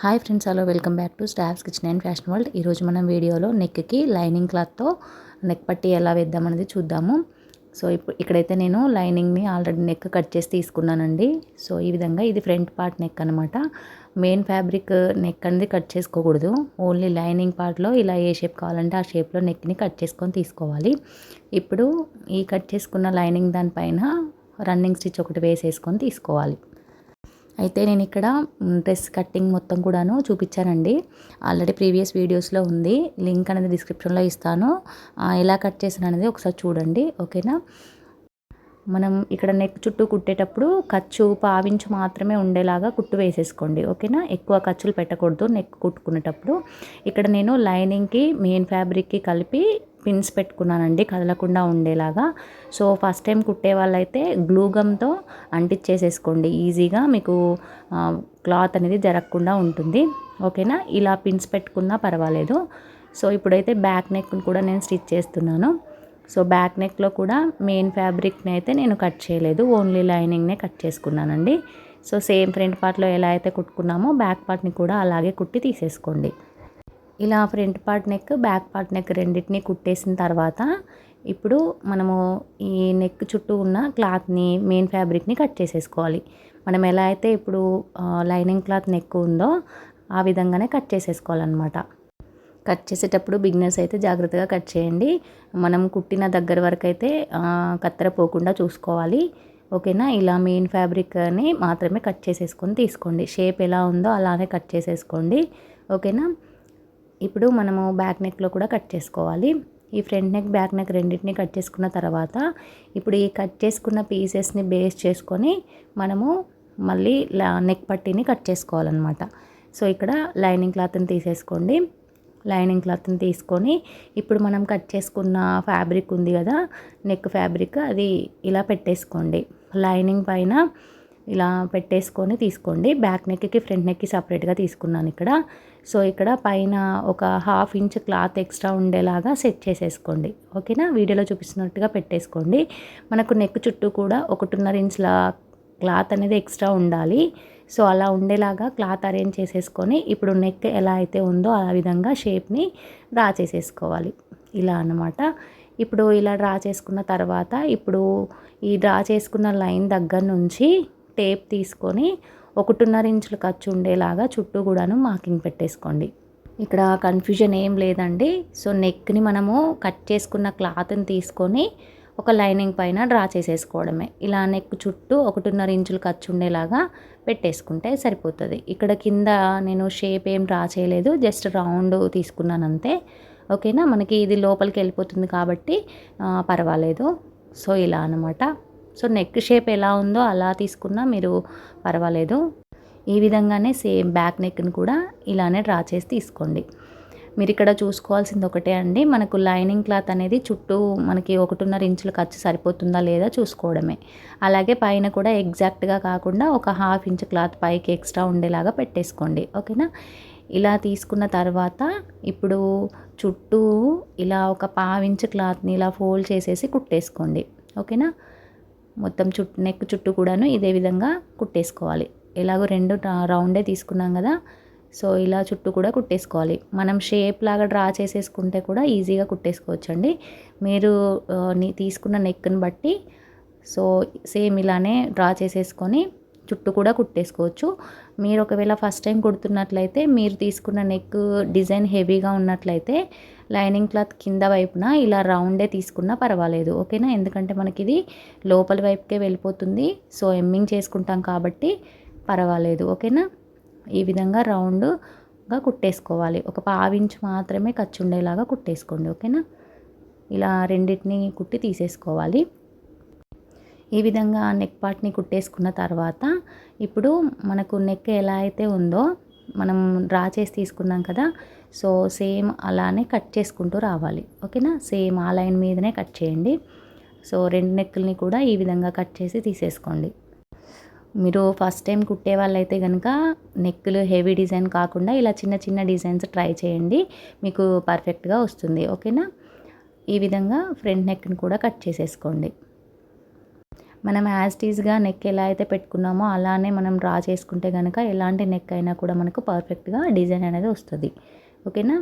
Hi friends hello welcome back to staffs kitchen and fashion world. ఈరోజు మనం వీడియోలో నెక్కి లైనింగ్ క్లాత్తో నెక్ పట్టి ఎలా వేద్దామనేది చూద్దాము. సో ఇప్పుడు ఇక్కడైతే నేను లైనింగ్ని ఆల్రెడీ నెక్ కట్ చేసి తీసుకున్నానండి. సో ఈ విధంగా ఇది ఫ్రంట్ పార్ట్ నెక్ అనమాట మెయిన్ ఫ్యాబ్రిక్ నెక్ అనేది కట్ చేసుకోకూడదు. ఓన్లీ లైనింగ్ పార్ట్లో ఇలా ఏ షేప్ కావాలంటే ఆ షేప్లో నెక్ని కట్ చేసుకొని తీసుకోవాలి. ఇప్పుడు ఈ కట్ చేసుకున్న లైనింగ్ దానిపైన రన్నింగ్ స్టిచ్ ఒకటి వేసేసుకొని తీసుకోవాలి. అయితే నేను ఇక్కడ డ్రెస్ కట్టింగ్ మొత్తం కూడాను చూపించానండి. ఆల్రెడీ ప్రీవియస్ వీడియోస్లో ఉంది. లింక్ అనేది డిస్క్రిప్షన్లో ఇస్తాను. ఎలా కట్ చేసాను అనేది ఒకసారి చూడండి. ఓకేనా? మనం ఇక్కడ నెక్ చుట్టూ కుట్టేటప్పుడు ఖర్చు పావించు మాత్రమే ఉండేలాగా కుట్టు వేసేసుకోండి. ఓకేనా? ఎక్కువ ఖర్చులు పెట్టకూడదు నెక్ కుట్టుకునేటప్పుడు. ఇక్కడ నేను లైనింగ్కి మెయిన్ ఫ్యాబ్రిక్కి కలిపి పిన్స్ పెట్టుకున్నానండి కదలకుండా ఉండేలాగా. సో ఫస్ట్ టైం కుట్టే వాళ్ళైతే గ్లూగమ్తో అంటించేసేసుకోండి ఈజీగా మీకు క్లాత్ అనేది జరగకుండా ఉంటుంది. ఓకేనా? ఇలా పిన్స్ పెట్టుకున్నా పర్వాలేదు. సో ఇప్పుడైతే బ్యాక్ నెక్ కూడా నేను స్టిచ్ చేస్తున్నాను. సో బ్యాక్ నెక్లో కూడా మెయిన్ ఫ్యాబ్రిక్ని అయితే నేను కట్ చేయలేదు. ఓన్లీ లైనింగ్నే కట్ చేసుకున్నానండి. సో సేమ్ ఫ్రంట్ పార్ట్లో ఎలా అయితే కుట్టుకున్నామో బ్యాక్ పార్ట్ని కూడా అలాగే కుట్టి తీసేసుకోండి. ఇలా front part neck back part neck రెండింటిని కుట్టేసిన తర్వాత ఇప్పుడు మనము ఈ నెక్ చుట్టూ ఉన్న క్లాత్ని మెయిన్ ఫ్యాబ్రిక్ని కట్ చేసేసుకోవాలి. మనం ఎలా అయితే ఇప్పుడు లైనింగ్ క్లాత్ నెక్ ఉందో ఆ విధంగానే కట్ చేసేసుకోవాలన్నమాట. కట్ చేసేటప్పుడు బిగినర్స్ అయితే జాగ్రత్తగా కట్ చేయండి. మనం కుట్టిన దగ్గర వరకు అయితే కత్తెర పోకుండా చూసుకోవాలి. ఓకేనా? ఇలా మెయిన్ ఫ్యాబ్రిక్ని మాత్రమే కట్ చేసేసుకొని తీసుకోండి. షేప్ ఎలా ఉందో అలానే కట్ చేసేసుకోండి. ఓకేనా? ఇప్పుడు మనము బ్యాక్ నెక్లో కూడా కట్ చేసుకోవాలి. ఈ ఫ్రంట్ నెక్ బ్యాక్ నెక్ రెండింటిని కట్ చేసుకున్న తర్వాత ఇప్పుడు ఈ కట్ చేసుకున్న పీసెస్ని బేస్ చేసుకొని మనము మళ్ళీ నెక్ పట్టీని కట్ చేసుకోవాలన్నమాట. సో ఇక్కడ లైనింగ్ క్లాత్ని తీసేసుకోండి. లైనింగ్ క్లాత్ని తీసుకొని ఇప్పుడు మనం కట్ చేసుకున్న ఫ్యాబ్రిక్ ఉంది కదా నెక్ ఫ్యాబ్రిక్ అది ఇలా పెట్టేసుకోండి. లైనింగ్ పైన ఇలా పెట్టేసుకొని తీసుకోండి. బ్యాక్ నెక్కి ఫ్రంట్ నెక్కి సపరేట్గా తీసుకున్నాను ఇక్కడ. సో ఇక్కడ పైన ఒక హాఫ్ ఇంచ్ క్లాత్ ఎక్స్ట్రా ఉండేలాగా సెట్ చేసేసుకోండి. ఓకేనా? వీడియోలో చూపిస్తున్నట్టుగా పెట్టేసుకోండి. మనకు నెక్ చుట్టూ కూడా ఒకటిన్నర ఇంచ్ల క్లాత్ అనేది ఎక్స్ట్రా ఉండాలి. సో అలా ఉండేలాగా క్లాత్ అరేంజ్ చేసేసుకొని ఇప్పుడు నెక్ ఎలా అయితే ఉందో ఆ విధంగా షేప్ని డ్రా చేసేసుకోవాలి. ఇలా అన్నమాట. ఇప్పుడు ఇలా డ్రా చేసుకున్న తర్వాత ఇప్పుడు ఈ డ్రా చేసుకున్న లైన్ దగ్గర నుంచి టేప్ తీసుకొని ఒకటిన్నర ఇంచులు ఖర్చు ఉండేలాగా చుట్టూ కూడాను మార్కింగ్ పెట్టేసుకోండి. ఇక్కడ కన్ఫ్యూజన్ ఏం లేదండి. సో నెక్ని మనము కట్ చేసుకున్న క్లాత్ని తీసుకొని ఒక లైనింగ్ పైన డ్రా చేసేసుకోవడమే. ఇలా నెక్ చుట్టూ ఒకటిన్నర ఇంచులు ఖర్చు ఉండేలాగా పెట్టేసుకుంటే సరిపోతుంది. ఇక్కడ కింద నేను షేప్ ఏం డ్రా చేయలేదు జస్ట్ రౌండ్ తీసుకున్నాను అంతే ఓకేనా? మనకి ఇది లోపలికి వెళ్ళిపోతుంది కాబట్టి పర్వాలేదు. సో ఇలా అనమాట సో నెక్ షేప్ ఎలా ఉందో అలా తీసుకున్నా మీరు పర్వాలేదు. ఈ విధంగానే సేమ్ బ్యాక్ నెక్ని కూడా ఇలానే డ్రా చేసి తీసుకోండి. మీరు ఇక్కడ చూసుకోవాల్సింది ఒకటే అండి మనకు లైనింగ్ క్లాత్ అనేది చుట్టూ మనకి ఒకటిన్నర ఇంచులు ఖర్చు సరిపోతుందా లేదా చూసుకోవడమే. అలాగే పైన కూడా ఎగ్జాక్ట్గా కాకుండా ఒక హాఫ్ ఇంచ్ క్లాత్ పైకి ఎక్స్ట్రా ఉండేలాగా పెట్టేసుకోండి. ఓకేనా? ఇలా తీసుకున్న తర్వాత ఇప్పుడు చుట్టూ ఇలా ఒక పావించ్ క్లాత్ని ఇలా ఫోల్డ్ చేసేసి కుట్టేసుకోండి. ఓకేనా? మొత్తం చుట్టూ నెక్ చుట్టూ కూడాను ఇదే విధంగా కుట్టేసుకోవాలి. ఎలాగో రెండు రౌండే తీసుకున్నాం కదా సో ఇలా చుట్టూ కూడా కుట్టేసుకోవాలి. మనం షేప్ లాగా డ్రా చేసేసుకుంటే కూడా ఈజీగా కుట్టేసుకోవచ్చు అండి మీరు తీసుకున్న నెక్ని బట్టి సో సేమ్ ఇలానే డ్రా చేసేసుకొని చుట్టూ కూడా కుట్టేసుకోవచ్చు. మీరు ఒకవేళ ఫస్ట్ టైం కుడుతున్నట్లయితే మీరు తీసుకున్న నెక్ డిజైన్ హెవీగా ఉన్నట్లయితే లైనింగ్ క్లాత్ కింద వైపున ఇలా రౌండే తీసుకున్నా పర్వాలేదు. ఓకేనా? ఎందుకంటే మనకి ఇది లోపల వైపుకే వెళ్ళిపోతుంది. సో ఎమ్మింగ్ చేసుకుంటాం కాబట్టి పర్వాలేదు. ఓకేనా? ఈ విధంగా రౌండ్గా కుట్టేసుకోవాలి. ఒక పావించు మాత్రమే ఖర్చు ఉండేలాగా కుట్టేసుకోండి. ఓకేనా? ఇలా రెండింటిని కుట్టి తీసేసుకోవాలి. ఈ విధంగా నెక్ పార్ట్ని కుట్టేసుకున్న తర్వాత ఇప్పుడు మనకు నెక్ ఎలా అయితే ఉందో మనం డ్రా చేసి తీసుకున్నాం కదా సో సేమ్ అలానే కట్ చేసుకుంటూ రావాలి. ఓకేనా? సేమ్ ఆ లైన్ మీదనే కట్ చేయండి. సో రెండు నెక్కుల్ని కూడా ఈ విధంగా కట్ చేసి తీసేసుకోండి. మీరు ఫస్ట్ టైం కుట్టే వాళ్ళైతే కనుక నెక్కులు హెవీ డిజైన్ కాకుండా ఇలా చిన్న చిన్న డిజైన్స్ ట్రై చేయండి. మీకు పర్ఫెక్ట్గా వస్తుంది. ఓకేనా? ఈ విధంగా ఫ్రంట్ నెక్ని కూడా కట్ చేసేసుకోండి. మనం యాజ్టీజ్గా నెక్ ఎలా అయితే పెట్టుకున్నామో అలానే మనం డ్రా చేసుకుంటే కనుక ఎలాంటి నెక్ అయినా కూడా మనకు పర్ఫెక్ట్గా డిజైన్ అనేది వస్తుంది. ఓకేనా?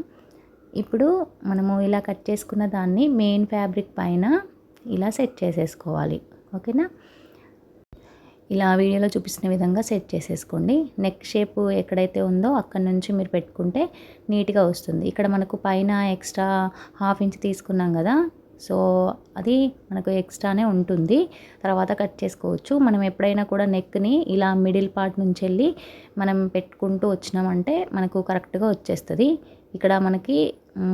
ఇప్పుడు మనము ఇలా కట్ చేసుకున్న దాన్ని మెయిన్ ఫ్యాబ్రిక్ పైన ఇలా సెట్ చేసేసుకోవాలి. ఓకేనా? ఇలా వీడియోలో చూపిస్తున్న విధంగా సెట్ చేసేసుకోండి. నెక్ షేప్ ఎక్కడైతే ఉందో అక్కడ నుంచి మీరు పెట్టుకుంటే నీట్గా వస్తుంది. ఇక్కడ మనకు పైన ఎక్స్ట్రా హాఫ్ ఇంచ్ తీసుకున్నాం కదా సో అది మనకు ఎక్స్ట్రానే ఉంటుంది. తర్వాత కట్ చేసుకోవచ్చు. మనం ఎప్పుడైనా కూడా నెక్ని ఇలా మిడిల్ పార్ట్ నుంచి వెళ్ళి మనం పెట్టుకుంటూ వచ్చినామంటే మనకు కరెక్ట్గా వచ్చేస్తుంది. ఇక్కడ మనకి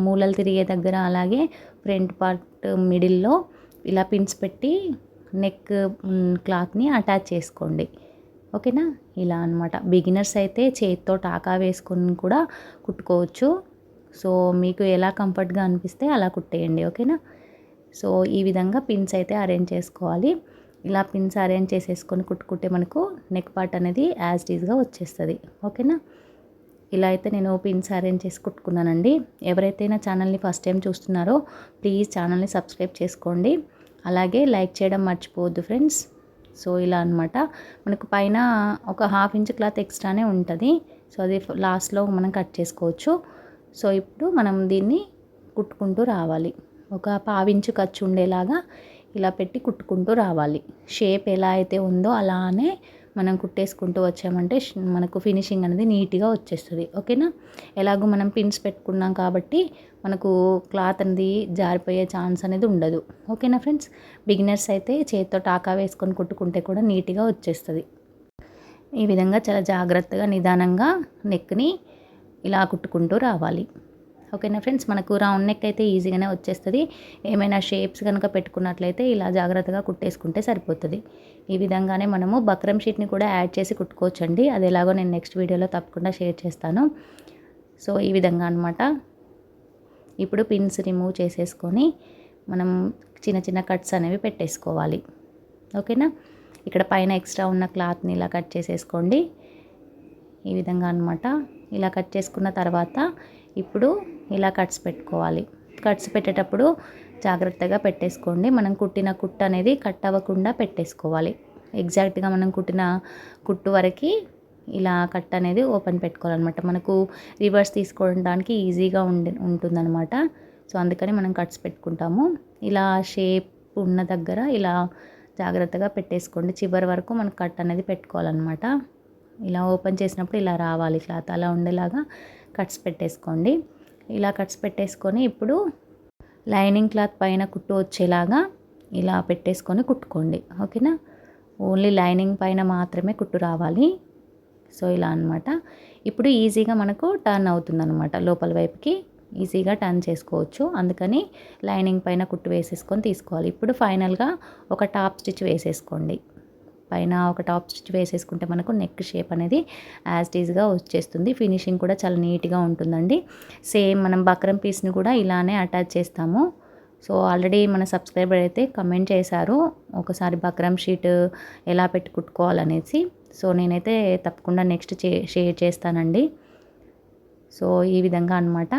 మూలలు తిరిగే దగ్గర అలాగే ఫ్రంట్ పార్ట్ మిడిల్లో ఇలా పిన్స్ పెట్టి నెక్ క్లాత్ని అటాచ్ చేసుకోండి. ఓకేనా? ఇలా అనమాట బిగినర్స్ అయితే చేతితో టాకా వేసుకొని కూడా కుట్టుకోవచ్చు. సో మీకు ఎలా కంఫర్ట్గా అనిపిస్తే అలా కుట్టేయండి. ఓకేనా? సో ఈ విధంగా పిన్స్ అయితే అరేంజ్ చేసుకోవాలి. ఇలా పిన్స్ అరేంజ్ చేసేసుకొని కుట్టుకుంటే మనకు నెక్ పార్ట్ అనేది యాజ్ డీజ్గా వచ్చేస్తుంది. ఓకేనా? ఇలా అయితే నేను పిన్స్ అరేంజ్ చేసి కుట్టుకున్నానండి. ఎవరైతే నా ఛానల్ని ఫస్ట్ టైం చూస్తున్నారో ప్లీజ్ ఛానల్ని సబ్స్క్రైబ్ చేసుకోండి. అలాగే లైక్ చేయడం మర్చిపోవద్దు ఫ్రెండ్స్ సో ఇలా అనమాట మనకు పైన ఒక హాఫ్ ఇంచ్ క్లాత్ ఎక్స్ట్రానే ఉంటుంది. సో అది లాస్ట్లో మనం కట్ చేసుకోవచ్చు. సో ఇప్పుడు మనం దీన్ని కుట్టుకుంటూ రావాలి. ఒక పావించు ఖర్చు ఉండేలాగా ఇలా పెట్టి కుట్టుకుంటూ రావాలి. షేప్ ఎలా అయితే ఉందో అలానే మనం కుట్టేసుకుంటూ వచ్చామంటే మనకు ఫినిషింగ్ అనేది నీట్గా వచ్చేస్తుంది. ఓకేనా? ఎలాగో మనం పిన్స్ పెట్టుకున్నాం కాబట్టి మనకు క్లాత్ అనేది జారిపోయే ఛాన్స్ అనేది ఉండదు. ఓకేనా ఫ్రెండ్స్? బిగినర్స్ అయితే చేతితో టాకా వేసుకొని కుట్టుకుంటే కూడా నీట్గా వచ్చేస్తుంది. ఈ విధంగా చాలా జాగ్రత్తగా నిదానంగా నెక్ని ఇలా కుట్టుకుంటూ రావాలి. ఓకేనా ఫ్రెండ్స్? మనకు రౌండ్ నెక్ అయితే ఈజీగానే వచ్చేస్తుంది. ఏమైనా షేప్స్ కనుక పెట్టుకున్నట్లయితే ఇలా జాగ్రత్తగా కుట్టేసుకుంటే సరిపోతుంది. ఈ విధంగానే మనము బక్రం షీట్ని కూడా యాడ్ చేసి కుట్టుకోవచ్చండి. అది ఎలాగో నేను నెక్స్ట్ వీడియోలో తప్పకుండా షేర్ చేస్తాను. సో ఈ విధంగా అనమాట ఇప్పుడు పిన్స్ రిమూవ్ చేసేసుకొని మనం చిన్న చిన్న కట్స్ అనేవి పెట్టేసుకోవాలి. ఓకేనా? ఇక్కడ పైన ఎక్స్ట్రా ఉన్న క్లాత్ని ఇలా కట్ చేసేసుకోండి. ఈ విధంగా అనమాట ఇలా కట్ చేసుకున్న తర్వాత ఇప్పుడు ఇలా కట్స్ పెట్టుకోవాలి. కట్స్ పెట్టేటప్పుడు జాగ్రత్తగా పెట్టేసుకోండి. మనం కుట్టిన కుట్టు అనేది కట్ అవ్వకుండా పెట్టేసుకోవాలి. ఎగ్జాక్ట్గా మనం కుట్టిన కుట్టు వరకు ఇలా కట్ అనేది ఓపెన్ పెట్టుకోవాలన్నమాట. మనకు రివర్స్ తీసుకోవడానికి ఈజీగా ఉండి ఉంటుందన్నమాట. సో అందుకని మనం కట్స్ పెట్టుకుంటాము. ఇలా షేప్ ఉన్న దగ్గర ఇలా జాగ్రత్తగా పెట్టేసుకోండి. చివరి వరకు మనకు కట్ అనేది పెట్టుకోవాలన్నమాట. ఇలా ఓపెన్ చేసినప్పుడు ఇలా రావాలి. క్లాత్ అలా ఉండేలాగా కట్స్ పెట్టేసుకోండి. ఇలా కట్స్ పెట్టేసుకొని ఇప్పుడు లైనింగ్ క్లాత్ పైన కుట్టు వచ్చేలాగా ఇలా పెట్టేసుకొని కుట్టుకోండి. ఓకేనా? ఓన్లీ లైనింగ్ పైన మాత్రమే కుట్టు రావాలి. సో ఇలా అనమాట ఇప్పుడు ఈజీగా మనకు టర్న్ అవుతుంది అనమాట లోపల వైపుకి ఈజీగా టర్న్ చేసుకోవచ్చు. అందుకని లైనింగ్ పైన కుట్టు వేసేసుకొని తీసుకోవాలి. ఇప్పుడు ఫైనల్గా ఒక టాప్ స్టిచ్ వేసేసుకోండి. పైన ఒక టాప్ స్టిచ్ వేసేసుకుంటే మనకు నెక్ షేప్ అనేది యాజ్ ఈజ్గా వచ్చేస్తుంది. ఫినిషింగ్ కూడా చాలా నీట్గా ఉంటుందండి. సేమ్ మనం బక్రం పీస్ని కూడా ఇలానే అటాచ్ చేస్తాము. సో ఆల్రెడీ మన సబ్స్క్రైబర్ అయితే కమెంట్ చేశారు ఒకసారి బక్రం షీట్ ఎలా పెట్టి కుట్టుకోవాలనేసి సో నేనైతే తప్పకుండా నెక్స్ట్ షేర్ చేస్తానండి. సో ఈ విధంగా అనమాట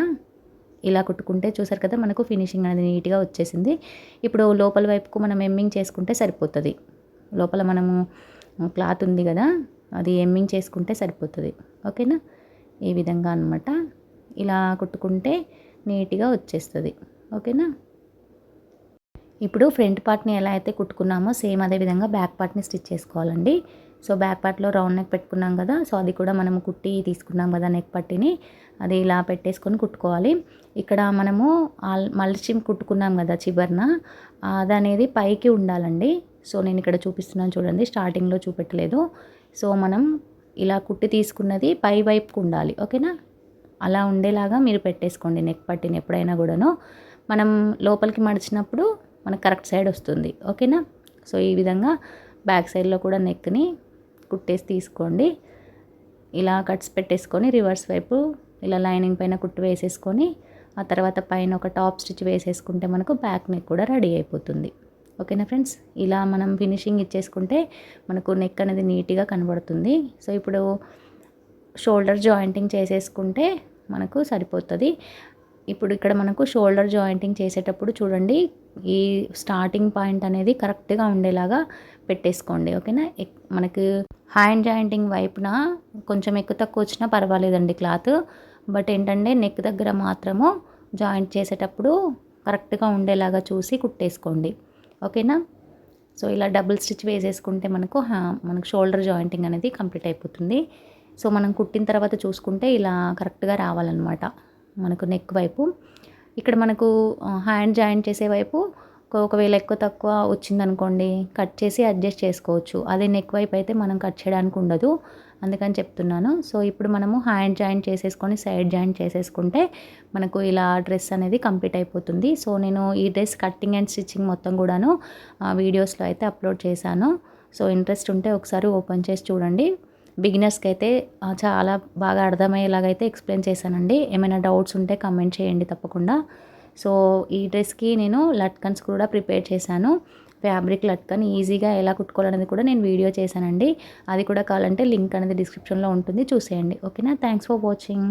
ఇలా కుట్టుకుంటే చూసారు కదా మనకు ఫినిషింగ్ అనేది నీట్గా వచ్చేసింది. ఇప్పుడు లోపల వైపుకు మనం ఎమ్మింగ్ చేసుకుంటే సరిపోతుంది. లోపల మనము క్లాత్ ఉంది కదా అది ఎమ్మింగ్ చేసుకుంటే సరిపోతుంది. ఓకేనా? ఈ విధంగా అనమాట ఇలా కుట్టుకుంటే నీట్గా వచ్చేస్తుంది. ఓకేనా? ఇప్పుడు ఫ్రంట్ పార్ట్ని ఎలా అయితే కుట్టుకున్నామో సేమ్ అదే విధంగా బ్యాక్ పార్ట్ని స్టిచ్ చేసుకోవాలండి. సో బ్యాక్ పార్ట్లో రౌండ్ నెక్ పెట్టుకున్నాం కదా సో అది కూడా మనము కుట్టి తీసుకున్నాం కదా నెక్ పట్టిని అది ఇలా పెట్టేసుకొని కుట్టుకోవాలి. ఇక్కడ మనము మల్చి కుట్టుకున్నాం కదా చివరిన అది అనేది పైకి ఉండాలండి. సో నేను ఇక్కడ చూపిస్తున్నాను చూడండి స్టార్టింగ్లో చూపెట్టలేదు. సో మనం ఇలా కుట్టి తీసుకున్నది పై వైపుకు ఉండాలి ఓకేనా? అలా ఉండేలాగా మీరు పెట్టేసుకోండి నెక్ పట్టిన ఎప్పుడైనా కూడాను. మనం లోపలికి మడిచినప్పుడు మనకు కరెక్ట్ సైడ్ వస్తుంది ఓకేనా? సో ఈ విధంగా బ్యాక్ సైడ్లో కూడా నెక్ని కుట్టేసి తీసుకోండి. ఇలా కట్స్ పెట్టేసుకొని రివర్స్ వైపు ఇలా లైనింగ్ పైన కుట్టు వేసేసుకొని ఆ తర్వాత పైన ఒక టాప్ స్టిచ్ వేసేసుకుంటే మనకు బ్యాక్ నెక్ కూడా రెడీ అయిపోతుంది. ఓకేనా ఫ్రెండ్స్? ఇలా మనం ఫినిషింగ్ ఇచ్చేసుకుంటే మనకు నెక్ అనేది నీట్గా కనబడుతుంది. సో ఇప్పుడు షోల్డర్ జాయింటింగ్ చేసేసుకుంటే మనకు సరిపోతుంది. ఇప్పుడు ఇక్కడ మనకు షోల్డర్ జాయింటింగ్ చేసేటప్పుడు చూడండి ఈ స్టార్టింగ్ పాయింట్ అనేది కరెక్ట్గా ఉండేలాగా పెట్టేసుకోండి. ఓకేనా? ఎక్- మనకు హ్యాండ్ జాయింటింగ్ వైపున కొంచెం ఎక్కువ తక్కువ వచ్చినా పర్వాలేదండి క్లాత్ బట్ ఏంటంటే నెక్ దగ్గర మాత్రము జాయింట్ చేసేటప్పుడు కరెక్ట్గా ఉండేలాగా చూసి కుట్టేసుకోండి. ఓకేనా? సో ఇలా డబుల్ స్టిచ్ వేసేసుకుంటే మనకు మనకు షోల్డర్ జాయింటింగ్ అనేది కంప్లీట్ అయిపోతుంది. సో మనం కుట్టిన తర్వాత చూసుకుంటే ఇలా కరెక్ట్గా రావాలన్నమాట మనకు నెక్ వైపు. ఇక్కడ మనకు హ్యాండ్ జాయింట్ చేసే వైపు ఒక- ఒకవేళ ఎక్కువ తక్కువ వచ్చిందనుకోండి కట్ చేసి అడ్జస్ట్ చేసుకోవచ్చు. అదే నెక్ వైపు అయితే మనం కట్ చేయడానికి ఉండదు. అందుకని చెప్తున్నాను. సో ఇప్పుడు మనము హ్యాండ్ జాయింట్ చేసేసుకొని సైడ్ జాయింట్ చేసేసుకుంటే మనకు ఇలా డ్రెస్ అనేది కంప్లీట్ అయిపోతుంది. సో నేను ఈ డ్రెస్ కట్టింగ్ అండ్ స్టిచ్చింగ్ మొత్తం కూడాను వీడియోస్లో అయితే అప్లోడ్ చేశాను. సో ఇంట్రెస్ట్ ఉంటే ఒకసారి ఓపెన్ చేసి చూడండి. బిగినర్స్కి అయితే చాలా బాగా అర్థమయ్యేలాగైతే ఎక్స్ప్లెయిన్ చేశానండి. ఏమైనా డౌట్స్ ఉంటే కమెంట్ చేయండి తప్పకుండా. సో ఈ డ్రెస్కి నేను లట్కన్స్ కూడా ప్రిపేర్ చేశాను. ఫ్యాబ్రిక్ లట్కని ఈజీగా ఎలా కుట్టుకోవాలనేది కూడా నేను వీడియో చేశానండి. అది కూడా కావాలంటే లింక్ అనేది డిస్క్రిప్షన్లో ఉంటుంది. చూసేయండి. ఓకేనా? Thanks for watching.